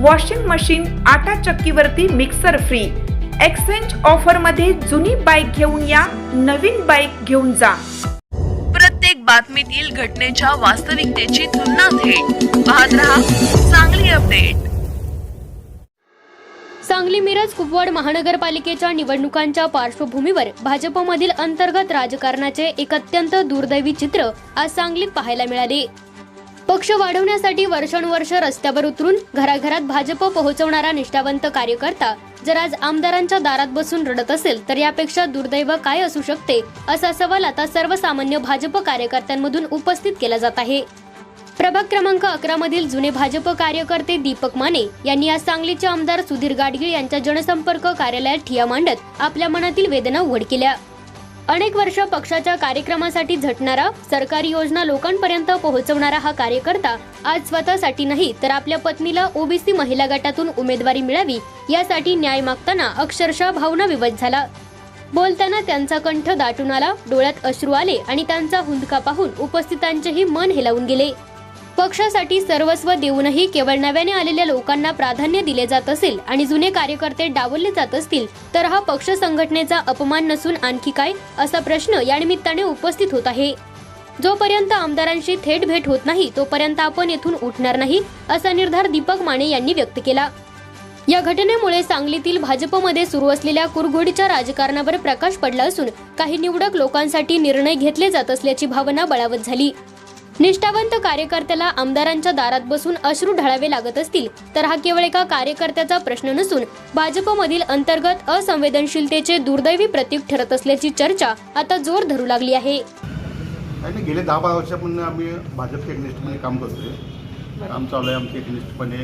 Washing machine आटा चक्कीवरती mixer free exchange ऑफरमध्ये जुनी बाईक घेऊन या नवीन बाईक घेऊन जा. प्रत्येक बातमीतील घटनेच्या वास्तविकतेची तुलना थेट. पाहत रहा चांगली अपडेट सांगली मिरज कुपवाड महानगरपालिकेच्या निवडणुकांच्या पार्श्वभूमीवर भाजपमधील अंतर्गत राजकारणाचे एक अत्यंत दुर्दैवी चित्र आज सांगलीत पाहायला मिळाले. पक्ष वाढवण्यासाठी वर्षानुवर्ष रस्त्यावर उतरून घराघरात भाजप पोहोचवणारा निष्ठावंत कार्यकर्ता जर आज आमदारांच्या दारात बसून रडत असेल तर यापेक्षा दुर्दैव काय असू शकते? असा सवाल आता सर्वसामान्य भाजप कार्यकर्त्यांमधून उपस्थित केला जात आहे. प्रभाग क्रमांक अकरा मधील जुने भाजप कार्यकर्ते दीपक माने यांनी आज सांगलीचे आमदार सुधीर गाडगीळ यांच्या जनसंपर्क कार्यालयात ठिया मांडत आपल्या मनातील वेदना उघड केल्या. अनेक वर्ष पक्षाच्या कार्यक्रमासाठी झटणारा सरकारी योजना लोकांपर्यंत पोहोचवणारा हा कार्यकर्ता आज स्वतःसाठी नाही तर आपल्या पत्नीला ओबीसी महिला गटातून उमेदवारी मिळावी यासाठी न्याय मागताना अक्षरशः भावना विवश झाला. बोलताना त्यांचा कंठ दाटून आला डोळ्यात अश्रू आले आणि त्यांचा हुंदका पाहून उपस्थितांचेही मन हेलावून गेले. पक्षासाठी सर्वस्व देऊनही केवळ नव्याने आलेल्या लोकांना प्राधान्य दिले जात असेल आणि जुने कार्यकर्ते डावलले जात असतील तर हा पक्ष संघटनेचा अपमान नसून आणखी काय? असा प्रश्न या निमित्ताने उपस्थित होत आहे. जोपर्यंत आमदारांशी थेट भेट होत नाही तोपर्यंत आपण येथून उठणार नाही असा निर्धार दीपक माने यांनी व्यक्त केला. या घटनेमुळे सांगलीतील भाजपमध्ये सुरू असलेल्या कुरघोडीच्या राजकारणावर प्रकाश पडला असून काही निवडक लोकांसाठी निर्णय घेतले जात असल्याची भावना बळावत झाली. निष्ठावंत कार्यकर्त्याला आमदारांच्या दारात बसून अश्रू ढळावे लागत असतील तर हा केवळ एका कार्यकर्त्याचा प्रश्न नसून भाजपमधील अंतर्गत असंवेदनशीलतेचे दुर्दैवी प्रतीक ठरत असल्याची चर्चा आता जोर धरू लागली आहे. काही गेले दहा बारा वर्षापासून आम्ही भाजपच्या एकनिष्ठपणे काम करतोय. काम चालू आहे आमचे एकनिष्ठपणे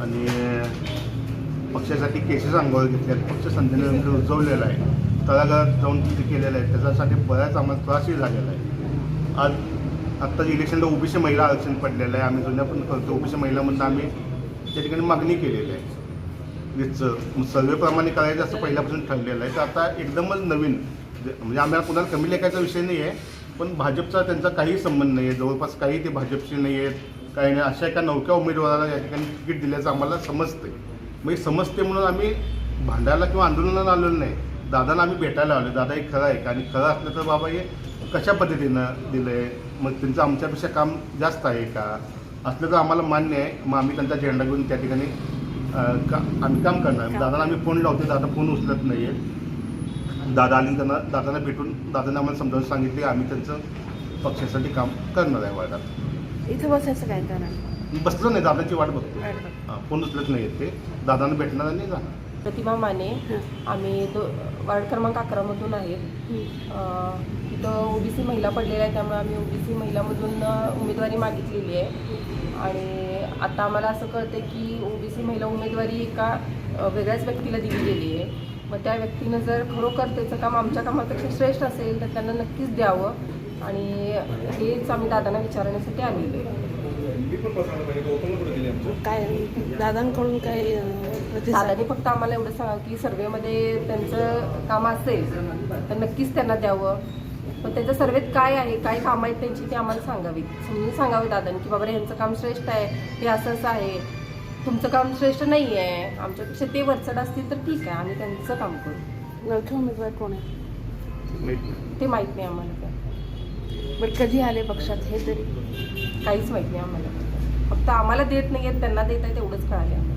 आणि पक्षासाठी केसेस अंगावर घेतले आहेत पक्ष संध्याने रुजवलेला आहे. तळागाळात जाऊन तिथे केलेलं आहे. त्याच्यासाठी बऱ्याच आम्हाला त्रासही झालेला आहे. आज आत्ताच इलेक्शनला ओबीसी महिला आरक्षण पडलेलं आहे. आम्ही जुन्या पण करतो. ओबीसी महिलामधून आम्ही त्या ठिकाणी मागणी केलेली आहे. वीजचं सर्वेप्रमाणे uh, करायचं असं पहिल्यापासून ठरलेलं आहे. तर आता एकदमच नवीन म्हणजे आम्हाला कुणाला कमी लेखायचा विषय नाही आहे पण भाजपचा त्यांचा काही संबंध नाही आहे जवळपास काही ते भाजपशी नाही आहेत काही नाही. अशा एका नौक्या उमेदवाराला या ठिकाणी तिकीट दिल्याचं आम्हाला समजते म्हणजे समजते म्हणून आम्ही भांडायला किंवा आंदोलनाला आलेलो नाही. दादाला आम्ही भेटायला आलो. दादा हे खरं आहे. का आणि खरं असलं तर बाबा हे कशा पद्धतीनं दिलं आहे मग त्यांचं आमच्यापेक्षा काम जास्त आहे का? असलं तर आम्हाला मान्य आहे. मग आम्ही त्यांचा झेंडा घेऊन त्या ठिकाणी का आम्ही काम करणार. दादाला आम्ही फोन लावतो दादा फोन उचलत नाही आहे दादा आणि त्यांना दादांना भेटून दादांना आम्हाला समजावून सांगितले आम्ही त्यांचं पक्षासाठी काम करणार आहे वार्डात इथं बसायचं काय? कारण बसलो नाही. दादाची वाट बघतो फोन उचलत नाही आहेत ते. दादांना भेटणार आणि जाणार. प्रतिभा माने आम्ही दो वार्ड क्रमांक अकरामधून आहेत अं, तिथं ओबीसी महिला पडलेल्या आहे त्यामुळे आम्ही ओबीसी महिलामधून अं, उमेदवारी मागितलेली आहे. आणि आता आम्हाला असं कळतं की ओबीसी महिला उमेदवारी एका वेगळ्याच व्यक्तीला दिली गेली आहे. मग त्या व्यक्तीनं जर खरोखर त्याचं काम आमच्या कामापेक्षा श्रेष्ठ असेल तर त्यांना नक्कीच द्यावं. आणि हेच आम्ही दादांना विचारण्यासाठी आलेलो आहे. काय दादांकडून काय दादाने फक्त आम्हाला एवढं सांगा की सर्वेमध्ये त्यांचं काम असेल तर नक्कीच त्यांना द्यावं. पण त्यांच्या सर्वेत काय आहे काय कामं आहेत त्यांची ते आम्हाला सांगावीत. समजून सांगावे दादांनी की बाबा रे, यांचं काम श्रेष्ठ आहे हे असं असं आहे. तुमचं काम श्रेष्ठ नाही आहे आमच्यापेक्षा ते वरचढ असतील तर ठीक आहे आम्ही त्यांचं काम करू. नवखे उमेदवार कोण आहे ते माहीत नाही आम्हाला काय बट कधी आले पक्षात हे तरी? काहीच माहीत नाही आम्हाला. फक्त आम्हाला देत नाही आहेत त्यांना देत आहे तेवढंच कळाले आम्हाला.